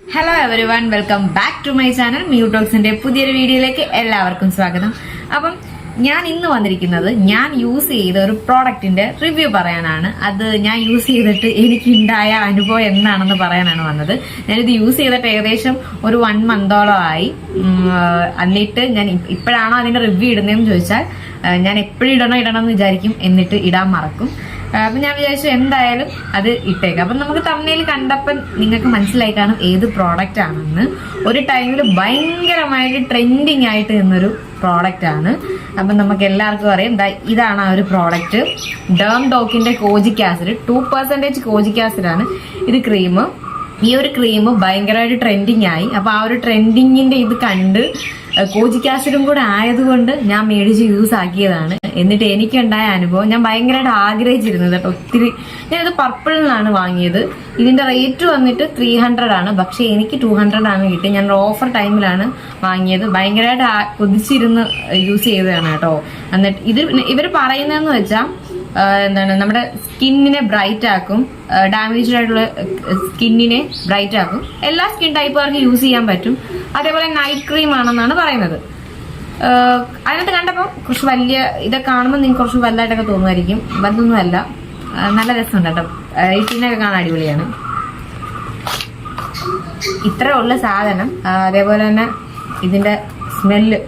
Hello everyone welcome back to my channel mu ടോക്സിന്റെ പുതിയൊരു വീഡിയോയിലേക്ക് എല്ലാവർക്കും സ്വാഗതം. അപ്പം ഞാൻ ഇന്ന് വന്നിരിക്കുന്നത് ഞാൻ യൂസ് ചെയ്ത ഒരു പ്രോഡക്റ്റിന്റെ റിവ്യൂ പറയാനാണ്. അത് ഞാൻ യൂസ് ചെയ്തിട്ട് എനിക്കുണ്ടായ അനുഭവം എന്താണെന്ന് പറയാനാണ് വന്നത്. ഞാനിത് യൂസ് ചെയ്തിട്ട് ഏകദേശം ഒരു വൺ മന്തോളമായി എന്നിട്ട് ഞാൻ ഇപ്പ- ഇപ്പോഴാണോ അതിന്റെ റിവ്യൂ ഇടുന്നതെന്ന് ചോദിച്ചാൽ ഞാൻ എപ്പോഴും ഇടണോ ഇടണം എന്ന് വിചാരിക്കും. എന്നിട്ട് ഇടാൻ മറക്കും. അപ്പൊ ഞാൻ വിചാരിച്ചു എന്തായാലും അത് ഇട്ടേക്കാം. അപ്പൊ നമുക്ക് തമ്മിൽ കണ്ടപ്പം നിങ്ങൾക്ക് മനസ്സിലായി കാണും ഏത് പ്രോഡക്റ്റ് ആണെന്ന്. ഒരു ടൈമിൽ ഭയങ്കരമായിട്ട് ട്രെൻഡിങ് ആയിട്ട് നിന്നൊരു പ്രോഡക്റ്റ് ആണ്. അപ്പൊ നമുക്ക് എല്ലാവർക്കും അറിയാം എന്താ ഇതാണ് ആ ഒരു പ്രോഡക്റ്റ് ഡേം ഡോക്കിന്റെ kojic acid two percentage kojic acid ആണ്. ഇത് ക്രീം ഈ ഒരു ക്രീം ഭയങ്കരമായിട്ട് ട്രെൻഡിങ് ആയി. അപ്പൊ ആ ഒരു ട്രെൻഡിങ്ങിന്റെ ഇത് കണ്ട് കോജിക് ആസിഡും കൂടെ ആയതുകൊണ്ട് ഞാൻ മേടിച്ച് യൂസ് ആക്കിയതാണ്. എന്നിട്ട് എനിക്കുണ്ടായ അനുഭവം ഞാൻ ഭയങ്കരമായിട്ട് ആഗ്രഹിച്ചിരുന്നത് കേട്ടോ. ഒത്തിരി ഞാനത് പർപ്പിളിനാണ് വാങ്ങിയത്. ഇതിന്റെ റേറ്റ് വന്നിട്ട് ത്രീ ഹൺഡ്രഡ് ആണ്. പക്ഷെ എനിക്ക് ടു ഹൺഡ്രഡ് ആണ് കിട്ടിയത്. ഞാൻ ഓഫർ ടൈമിലാണ് വാങ്ങിയത്. ഭയങ്കരമായിട്ട് കൊതിച്ചിരുന്ന് യൂസ് ചെയ്തതാണ് കേട്ടോ. എന്നിട്ട് ഇത് ഇവർ പറയുന്നതെന്ന് വെച്ചാൽ എന്താണ് നമ്മുടെ സ്കിന്നിനെ ബ്രൈറ്റ് ആക്കും ഡാമേജ്ഡ് ആയിട്ടുള്ള സ്കിന്നിനെ ബ്രൈറ്റ് ആക്കും. എല്ലാ സ്കിൻ ടൈപ്പുകാർക്ക് യൂസ് ചെയ്യാൻ പറ്റും. അതേപോലെ നൈറ്റ് ക്രീം ആണെന്നാണ് പറയുന്നത്. അതിനകത്ത് കണ്ടപ്പോൾ കുറച്ച് വലിയ ഇതൊക്കെ കാണുമ്പോൾ നിങ്ങൾക്ക് കുറച്ച് വലുതായിട്ടൊക്കെ തോന്നുമായിരിക്കും. വലുതൊന്നുമല്ല. നല്ല രസമുണ്ട് കേട്ടോ. ഇട്ടിനൊക്കെ കാണാൻ അടിപൊളിയാണ്. ഇത്രേ ഉള്ള സാധനം. അതേപോലെ തന്നെ ഇതിന്റെ സ്മെല്ല്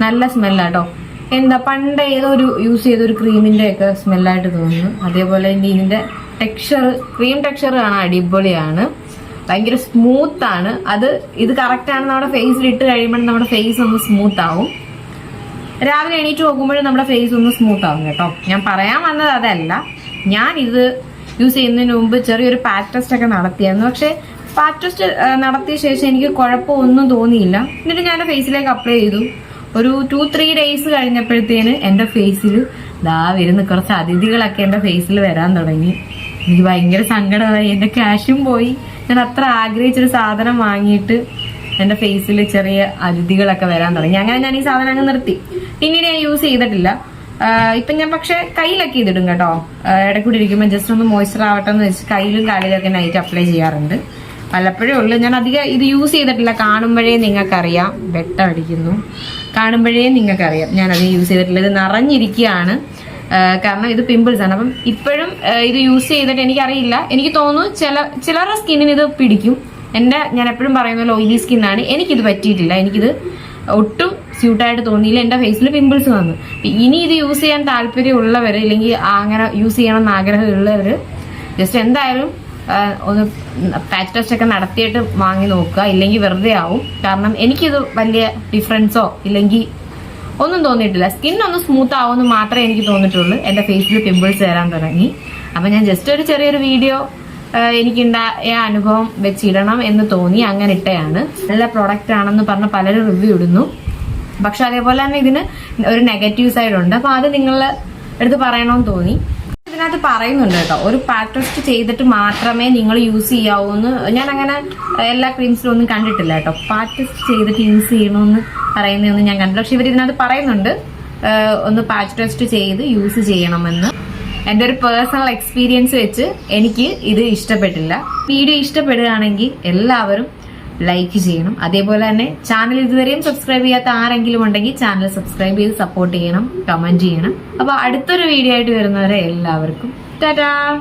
നല്ല സ്മെല്ലാട്ടോ എന്താ പണ്ട് ഏതോ ഒരു യൂസ് ചെയ്ത ഒരു ക്രീമിന്റെ ഒക്കെ സ്മെല്ലായിട്ട് തോന്നുന്നു. അതേപോലെ തന്നെ ഇതിന്റെ ടെക്സ്ചർ ക്രീം ടെക്സ്ചർ കാണാൻ അടിപൊളിയാണ്. ഭയങ്കര സ്മൂത്ത് ആണ്. അത് ഇത് കറക്റ്റ് ആണ് നമ്മുടെ ഫേസിൽ ഇട്ട് കഴിയുമ്പോൾ നമ്മുടെ ഫേസ് ഒന്ന് സ്മൂത്ത് ആവും. രാവിലെ എണീറ്റ് നോക്കുമ്പോഴും നമ്മുടെ ഫേസ് ഒന്ന് സ്മൂത്ത് ആവും കേട്ടോ. ഞാൻ പറയാൻ വന്നത് അതല്ല. ഞാൻ ഇത് യൂസ് ചെയ്യുന്നതിന് മുമ്പ് ചെറിയൊരു പാറ്റ് ടെസ്റ്റ് ഒക്കെ നടത്തിയായിരുന്നു. പക്ഷെ പാറ്റ് ടെസ്റ്റ് നടത്തിയ ശേഷം എനിക്ക് കുഴപ്പമൊന്നും തോന്നിയില്ല. എന്നിട്ട് ഞാൻ ഫേസിലേക്ക് അപ്ലൈ ചെയ്തു. ഒരു ടു ത്രീ ഡേയ്സ് കഴിഞ്ഞപ്പോഴത്തേന് എന്റെ ഫേസിൽ ദാ വരുന്ന. കുറച്ച് അതിഥികളൊക്കെ എന്റെ ഫേസിൽ വരാൻ തുടങ്ങി. എനിക്ക് ഭയങ്കര സങ്കടമായി. എന്റെ ക്യാഷും പോയി. ഞാൻ അത്ര ആഗ്രഹിച്ചൊരു സാധനം വാങ്ങിയിട്ട് എന്റെ ഫേസിൽ ചെറിയ അതിഥികളൊക്കെ വരാൻ തുടങ്ങി. അങ്ങനെ ഞാൻ ഈ സാധനം അങ്ങ് നിർത്തി. പിന്നീട് ഞാൻ യൂസ് ചെയ്തിട്ടില്ല. ഇപ്പം ഞാൻ പക്ഷെ കയ്യിലൊക്കെ ഇതിടും കേട്ടോ. ഇടക്കൂടി ഇരിക്കുമ്പോൾ ജസ്റ്റ് ഒന്ന് മോയ്സ്ചർ ആവട്ടെ എന്ന് വെച്ച് കയ്യിലും കാലിലൊക്കെ നൈറ്റ് അപ്ലൈ ചെയ്യാറുണ്ട്. പലപ്പോഴേ ഉള്ളൂ. ഞാൻ അധികം ഇത് യൂസ് ചെയ്തിട്ടില്ല. കാണുമ്പോഴേ നിങ്ങൾക്കറിയാം. വെട്ടം അടിക്കുന്നു കാണുമ്പോഴേ നിങ്ങൾക്കറിയാം. ഞാൻ അത് യൂസ് ചെയ്തിട്ടില്ല. ഇത് നിറഞ്ഞിരിക്കുകയാണ്. കാരണം ഇത് പിമ്പിൾസ് ആണ്. അപ്പം ഇപ്പോഴും ഇത് യൂസ് ചെയ്തിട്ട് എനിക്കറിയില്ല. എനിക്ക് തോന്നുന്നു ചില ചിലരുടെ സ്കിന്നിന് ഇത് പിടിക്കും. എന്റെ ഞാൻ എപ്പോഴും പറയുന്ന ഓയിലി സ്കിന്നാണ് എനിക്കിത് പറ്റിയിട്ടില്ല. എനിക്കിത് ഒട്ടും സ്യൂട്ടായിട്ട് തോന്നിയില്ല. എന്റെ ഫേസിൽ പിമ്പിൾസ് വന്നു. ഇനി ഇത് യൂസ് ചെയ്യാൻ താല്പര്യമുള്ളവർ ഇല്ലെങ്കിൽ അങ്ങനെ യൂസ് ചെയ്യണമെന്ന് ആഗ്രഹമുള്ളവർ ജസ്റ്റ് എന്തായാലും ഒന്ന് പാച്ച് ടെസ്റ്റ് ഒക്കെ നടത്തിയിട്ട് വാങ്ങി നോക്കുക. ഇല്ലെങ്കിൽ വെറുതെ ആവും. കാരണം എനിക്കിത് വലിയ ഡിഫറൻസോ ഇല്ലെങ്കിൽ ഒന്നും തോന്നിയിട്ടില്ല. സ്കിൻ ഒന്ന് സ്മൂത്ത് ആവുമെന്ന് മാത്രമേ എനിക്ക് തോന്നിയിട്ടുള്ളൂ. എന്റെ ഫേസിൽ പിമ്പിൾസ് വരാൻ തുടങ്ങി. അപ്പൊ ഞാൻ ജസ്റ്റ് ഒരു ചെറിയൊരു വീഡിയോ എനിക്കുണ്ടായ അനുഭവം വെച്ചിടണം എന്ന് തോന്നി. അങ്ങനെ ഇട്ടയാണ്. നല്ല പ്രോഡക്റ്റ് ആണെന്ന് പറഞ്ഞ പലരും റിവ്യൂ ഇടുന്നു. പക്ഷെ അതേപോലെ തന്നെ ഇതിന് ഒരു നെഗറ്റീവ് സൈഡ് ഉണ്ട്. അപ്പൊ അത് നിങ്ങളെ എടുത്ത് പറയണമെന്ന് തോന്നി. ഇതിനകത്ത് പറയുന്നുണ്ട് കേട്ടോ. ഒരു പാക്ക് ടെസ്റ്റ് ചെയ്തിട്ട് മാത്രമേ നിങ്ങൾ യൂസ് ചെയ്യാവൂ എന്ന് ഞാൻ അങ്ങനെ എല്ലാ ക്രീംസിലും ഒന്നും കണ്ടിട്ടില്ല കേട്ടോ. പാക്ക് ടെസ്റ്റ് ചെയ്തിട്ട് യൂസ് ചെയ്യണമെന്ന് പറയുന്നതൊന്നും ഞാൻ കണ്ടില്ല. പക്ഷെ ഇവർ ഇതിനകത്ത് പറയുന്നുണ്ട് ഒന്ന് പാച്ച് ടെസ്റ്റ് ചെയ്ത് യൂസ് ചെയ്യണമെന്ന്. എന്റെ ഒരു പേഴ്സണൽ എക്സ്പീരിയൻസ് വെച്ച് എനിക്ക് ഇത് ഇഷ്ടപ്പെട്ടില്ല. വീഡിയോ ഇഷ്ടപ്പെടുകയാണെങ്കിൽ എല്ലാവരും ലൈക്ക് ചെയ്യണം. അതേപോലെ തന്നെ ചാനൽ ഇതുവരെയും സബ്സ്ക്രൈബ് ചെയ്യാത്ത ആരെങ്കിലും ഉണ്ടെങ്കിൽ ചാനൽ സബ്സ്ക്രൈബ് ചെയ്ത് സപ്പോർട്ട് ചെയ്യണം കമന്റ് ചെയ്യണം. അപ്പൊ അടുത്തൊരു വീഡിയോ ആയിട്ട് വരുന്നവരെ എല്ലാവർക്കും. ടാറ്റാ